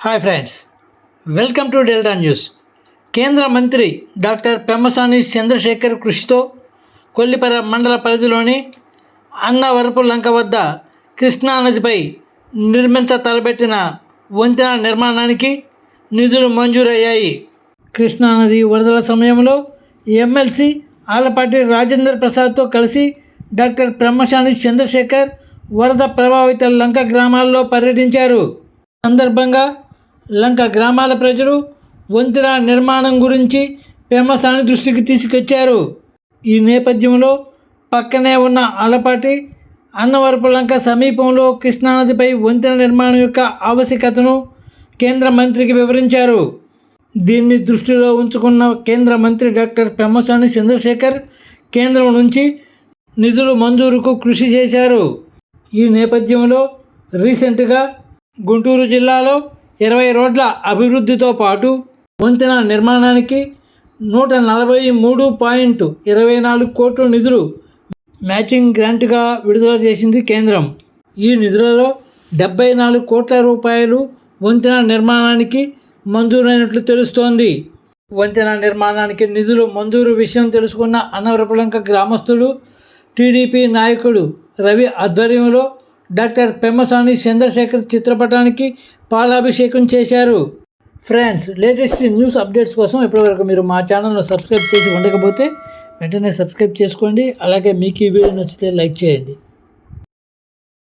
Hi friends welcome to Delta news కేంద్ర మంత్రి doctor Pemmasani Chandrasekhar కృషితో కొల్లిపర మండల పరిధిలోని అన్నవరపు లంక వద్ద కృష్ణానదిపై నిర్మించ తలపెట్టిన వంతెన నిర్మాణానికి నిధులు మంజూరయ్యాయి. కృష్ణానది వరదల సమయంలో ఎమ్మెల్సీ ఆలపాటి రాజేందర్ ప్రసాద్తో కలిసి డాక్టర్ బ్రహ్మశాని చంద్రశేఖర్ వరద ప్రభావిత లంక గ్రామాల్లో పర్యటించారు. సందర్భంగా లంక గ్రామాల ప్రజలు వంతెన నిర్మాణం గురించి పెమ్మసాని దృష్టికి తీసుకొచ్చారు. ఈ నేపథ్యంలో పక్కనే ఉన్న అలపాటి అన్నవరపు లంక సమీపంలో కృష్ణానదిపై వంతెన నిర్మాణం యొక్క ఆవశ్యకతను కేంద్ర మంత్రికి వివరించారు. దీన్ని దృష్టిలో ఉంచుకున్న కేంద్ర మంత్రి డాక్టర్ పెమ్మసాని చంద్రశేఖర్ కేంద్రం నుంచి నిధులు మంజూరుకు కృషి చేశారు. ఈ నేపథ్యంలో రీసెంట్గా గుంటూరు జిల్లాలో ఇరవై రోడ్ల అభివృద్ధితో పాటు వంతెన నిర్మాణానికి నూట నలభై మూడు పాయింట్ ఇరవై నాలుగు కోట్ల నిధులు మ్యాచింగ్ గ్రాంట్గా విడుదల చేసింది కేంద్రం. ఈ నిధులలో డెబ్బై నాలుగు కోట్ల రూపాయలు వంతెన నిర్మాణానికి మంజూరైనట్లు తెలుస్తోంది. వంతెన నిర్మాణానికి నిధులు మంజూరు విషయం తెలుసుకున్న అన్నవరపులంక గ్రామస్తులు టీడీపీ నాయకుడు రవి ఆధ్వర్యంలో డాక్టర్ పెమ్మసాని చంద్రశేఖర్ చిత్రపటానికి పాలాభిషేకం చేశారు. ఫ్రెండ్స్ లేటెస్ట్ న్యూస్ అప్డేట్స్ కోసం ఇప్పటివరకు మీరు మా ఛానల్ను సబ్స్క్రైబ్ చేసి ఉండకపోతే వెంటనే సబ్స్క్రైబ్ చేసుకోండి. అలాగే మీకు ఈ వీడియో నచ్చితే లైక్ చేయండి.